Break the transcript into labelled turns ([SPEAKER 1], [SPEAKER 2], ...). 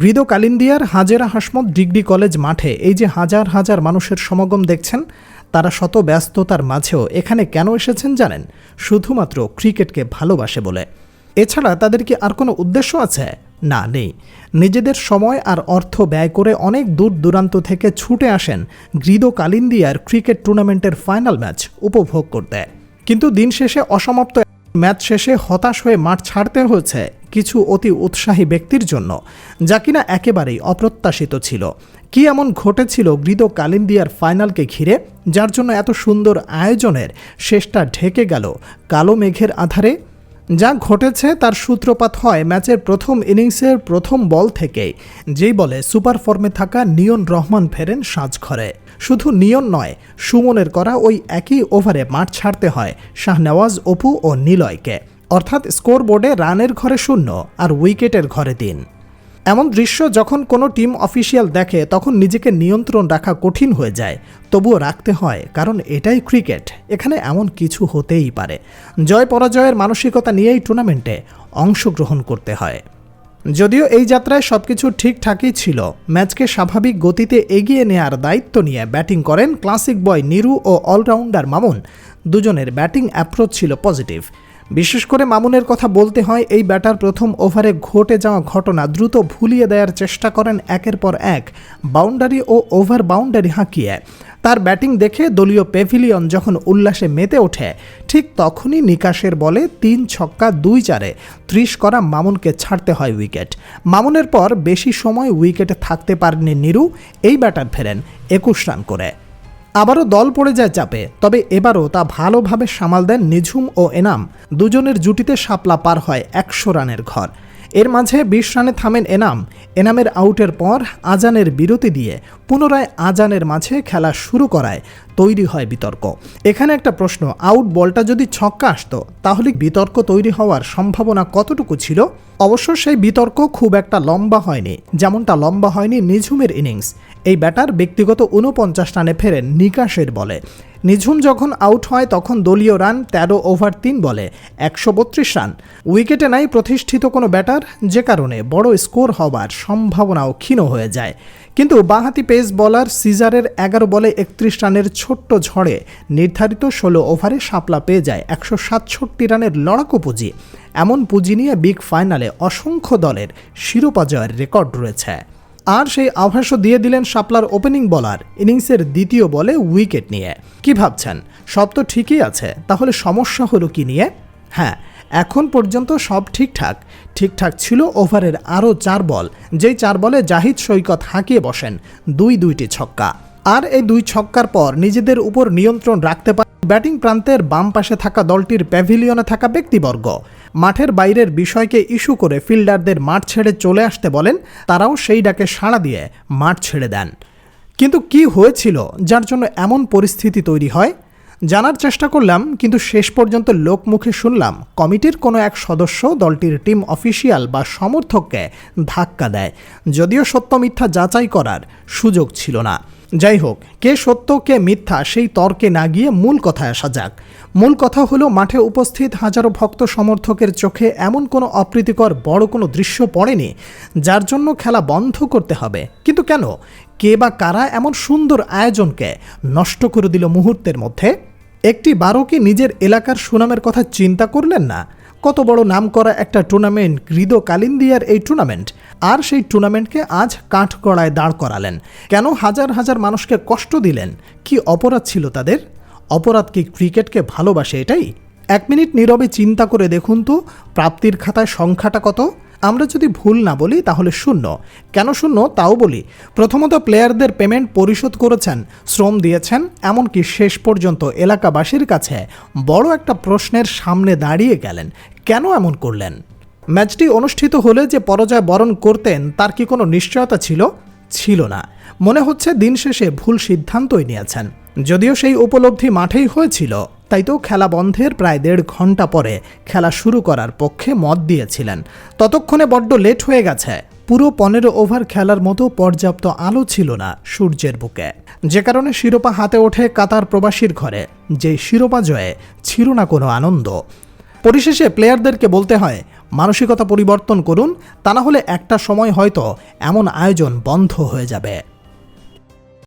[SPEAKER 1] গ্রিদো কালিন্দিয়ার Hajera Hasmat degree college মাঠে এই যে হাজার হাজার মানুষের সমাগম দেখছেন, তারা শত ব্যস্ততার মাঝেও এখানে কেন এসেছেন জানেন? শুধুমাত্র ক্রিকেটকে ভালোবাসে বলে। এছাড়া তাদের কি আর কোনো উদ্দেশ্য আছে? না, নেই। নিজেদের সময় আর অর্থ ব্যয় করে অনেক দূর দূরান্ত থেকে ছুটে আসেন গ্রিদো কালিন্দিয়ার ক্রিকেট টুর্নামেন্টের ফাইনাল ম্যাচ উপভোগ করতে। কিন্তু দিন শেষে অসমাপ্ত ম্যাচ শেষে হতাশ হয়ে মাঠ ছাড়তে হয়েছে। কিছু অতি উৎসাহী ব্যক্তির জন্য, যা কিনা একেবারেই অপ্রত্যাশিত ছিল। কি এমন ঘটেছিল গ্রিদো কালিন্দিয়ার ফাইনালকে ঘিরে, যার জন্য এত সুন্দর আয়োজনের শেষটা ঢেকে গেল কালো মেঘের আধারে? যা ঘটেছে তার সূত্রপাত হয় ম্যাচের প্রথম ইনিংসের প্রথম বল থেকেই, যেই বলে সুপার ফর্মে থাকা নিয়ন রহমান ফেরেন সাজঘরে। শুধু নিয়ন নয়, সুমনের করা ওই একই ওভারে মাঠ ছাড়তে হয় শাহনেওয়াজ, অপু ও নিলয়কে। অর্থাৎ স্কোর বোর্ডে রানের ঘরে শূন্য আর উইকেটের ঘরে তিন। এমন দৃশ্য যখন কোনো টিম অফিসিয়াল দেখে, তখন নিজেকে নিয়ন্ত্রণ রাখা কঠিন হয়ে যায়। তবুও রাখতে হয়, কারণ এটাই ক্রিকেট। এখানে এমন কিছু হতেই পারে। জয় পরাজয়ের মানসিকতা নিয়েই টুর্নামেন্টে অংশগ্রহণ করতে হয়। যদিও এই যাত্রায় সব কিছু ঠিকঠাকই ছিল, ম্যাচকে স্বাভাবিক গতিতে এগিয়ে নেয়ার দায়িত্ব নিয়ে ব্যাটিং করেন ক্লাসিক বয় নিরু ও অলরাউন্ডার মামুন। দুজনের ব্যাটিং অ্যাপ্রোচ ছিল পজিটিভ। বিশেষ করে মামুনের কথা বলতে হয়, এই ব্যাটার প্রথম ওভারে ঘটে যাওয়া ঘটনা দ্রুত ভুলিয়ে দেওয়ার চেষ্টা করেন একের পর এক, বাউন্ডারি ও ওভার বাউন্ডারি হাঁকিয়ে। তার ব্যাটিং দেখে দলীয় পেভিলিয়ন যখন উল্লাসে মেতে ওঠে, ঠিক তখনই নিকাশের বলে তিন ছক্কা দুই চারে ত্রিশ করা মামুনকে ছাড়তে হয় উইকেট। মামুনের পর বেশি সময় উইকেটে থাকতে পারেনি নিরু, এই ব্যাটার ফেরেন একুশ রান করে। আবারও দল পড়ে যায় চাপে। তবে এবারও তা ভালোভাবে সামাল দেন নিঝুম ও এনাম। দুজনের জুটিতে শাপলা পার হয় একশো রানের ঘর। এর মাঝে বিশ রানে থামেন এনাম। এনামের আউটের পর আজানের বিরতি দিয়ে পুনরায় আজানের মাঝে খেলা শুরু করায় তৈরি হয় বিতর্ক। এখানে একটা প্রশ্ন, আউট বলটা যদি ছক্কা আসতো, তাহলে বিতর্ক তৈরি হওয়ার সম্ভাবনা কতটুকু ছিল? অবশ্য সেই বিতর্ক খুব একটা লম্বা হয়নি, যেমনটা লম্বা হয়নি নিঝুমের ইনিংস। এই ব্যাটার ব্যক্তিগত উনপঞ্চাশ রানে ফেরেন নিকাশের বলে। নিঝুম যখন আউট হয়, তখন দলীয় রান তেরো ওভার তিন বলে, একশো বত্রিশ রান। উইকেটে নাই প্রতিষ্ঠিত কোনো ব্যাটার, যে কারণে বড় স্কোর হবার সম্ভাবনাও ক্ষীণ হয়ে যায়। কিন্তু বাঁহাতি পেস বলার সিজারের এগারো বলে একত্রিশ রানের ছোট্ট ঝড়ে নির্ধারিত ষোলো ওভারে শাপলা পেয়ে যায় একশো সাতষট্টি রানের লড়াকু পুঁজি। এমন পুঁজি নিয়ে বিগ ফাইনালে অসংখ্য দলের শিরোপা জয়ের রেকর্ড রয়েছে। আর সেই আভাসও দিয়ে দিলেন শাপলার ওপেনিং বলার ইনিংসের দ্বিতীয় বলে উইকেট নিয়ে। কি ভাবছেন? সব তো ঠিকই আছে, তাহলে সমস্যা হলো কি নিয়ে? হ্যাঁ এখন পর্যন্ত সব ঠিকঠাক। ঠিকঠাক ছিল ওভারের আরও চার বল, যেই চার বলে জাহিদ সৈকত হাঁকিয়ে বসেন দুই দুইটি ছক্কা। আর এই দুই ছক্কার পর নিজেদের উপর নিয়ন্ত্রণ রাখতে পারে ব্যাটিং প্রান্তের বাম পাশে থাকা দলটির প্যাভিলিয়নে থাকা ব্যক্তিবর্গ। মাঠের বাইরের বিষয়কে ইস্যু করে ফিল্ডারদের মাঠ ছেড়ে চলে আসতে বলেন, তারাও সেই ডাকে সাড়া দিয়ে মাঠ ছেড়ে দেন। কিন্তু কি হয়েছিল যার জন্য এমন পরিস্থিতি তৈরি হয়? জানার চেষ্টা করলাম, কিন্তু শেষ পর্যন্ত লোকমুখে শুনলাম কমিটির কোনো এক সদস্য দলটির টিম অফিসিয়াল বা সমর্থককে ধাক্কা দেয়। যদিও সত্য মিথ্যা যাচাই করার সুযোগ ছিল না। যাই হোক, কে সত্য, কে মিথ্যা সেই তর্কে না গিয়ে মূল কথায় আসা যাক। মূল কথা হলো, মাঠে উপস্থিত হাজারো ভক্ত সমর্থকের চোখে এমন কোনো অপ্রীতিকর বড় কোনো দৃশ্য পড়েনি, যার জন্য খেলা বন্ধ করতে হবে। কিন্তু কেন? কে বা কারা এমন সুন্দর আয়োজনকে নষ্ট করে দিল মুহূর্তের মধ্যে? একটি বারো কি নিজের এলাকার সুনামের কথা চিন্তা করলেন না? কত বড় নাম করা একটা টুর্নামেন্ট গ্রিদো কালিন্দিয়ার এই টুর্নামেন্ট, আর সেই টুর্নামেন্টকে আজ কাঠগড়ায় দাঁড় করালেন। কেন হাজার হাজার মানুষকে কষ্ট দিলেন? কি অপরাধ ছিল তাদের? অপরাধ কি ক্রিকেটকে ভালোবাসে এটাই। এক মিনিট নীরবে চিন্তা করে দেখুন তো, প্রাপ্তির খাতায় সংখ্যাটা কত? আমরা যদি ভুল না বলি তাহলে শূন্য। কেন শূন্য? তাও বলি। প্রথমত প্লেয়ারদের পেমেন্ট পরিশোধ করেছেন, শ্রম দিয়েছেন, এমনকি শেষ পর্যন্ত এলাকাবাসীর কাছে। বড় একটা প্রশ্নের সামনে দাঁড়িয়ে গেলেন। কেন এমন করলেন? ম্যাচটি অনুষ্ঠিত হলে যে পরাজয় বরণ করতেন তার কি কোনো নিশ্চয়তা ছিল? ছিল না। মনে হচ্ছে দিন শেষে ভুল সিদ্ধান্তই নিয়েছেন। যদিও সেই উপলব্ধি মাঠেই হয়েছিল, তাই তো খেলা বন্ধের প্রায় দেড় ঘণ্টা পরে খেলা শুরু করার পক্ষে মত দিয়েছিলেন। ততক্ষণে বড্ড লেট হয়ে গেছে। পুরো পনেরো ওভার খেলার মতো পর্যাপ্ত আলো ছিল না সূর্যের বুকে। যে কারণে শিরোপা হাতে ওঠে কাতার প্রবাসীর ঘরে যে শিরোপা জয়ে ছিল না কোনো আনন্দ। পরিশেষে প্লেয়ারদেরকে বলতে হয় মানসিকতা পরিবর্তন করুন তা না হলে একটা সময় হয়তো এমন আয়োজন বন্ধ হয়ে যাবে।